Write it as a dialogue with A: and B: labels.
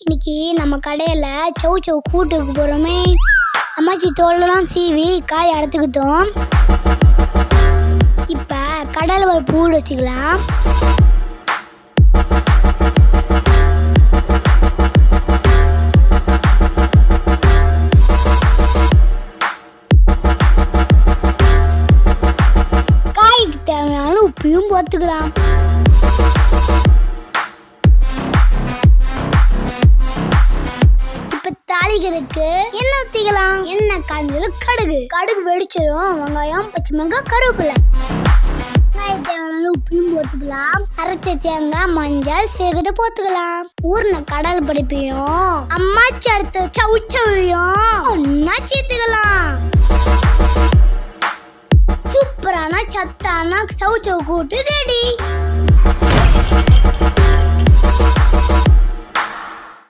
A: இன்னைக்கு நம்ம கடையில சௌ சௌ கூட்டுக்கு போறோமே. அம்மாச்சி தோலெல்லாம் சீவி காய் அடுத்துக்கிட்டோம் இப்ப கடல் பருப்பு ஊட வச்சுக்கலாம். காய்க்கு தேவையான உப்பையும் போத்துக்கலாம் தாளிக்கிறதுக்கு எண்ணெய் ஊத்திக்கலாம். எண்ணெய் காய்ஞ்சதும் கடுகு. கடுகு வெடிச்சிடும் வெங்காயம் பச்சை மிளகாய் கருவேப்பிலை. தேவையான உப்பையும் போத்துக்கலாம் அரைச்ச தேங்காய் மஞ்சள் சிறுகதை போத்துக்கலாம் ஊர்ன கடல் பருப்பையும் அம்மாச்சி அடுத்த சவுச்சவையும் ஒன்னா சேர்த்துக்கலாம். சூப்பரான சத்தான சவுச்சவு கூட்டு ரெடி.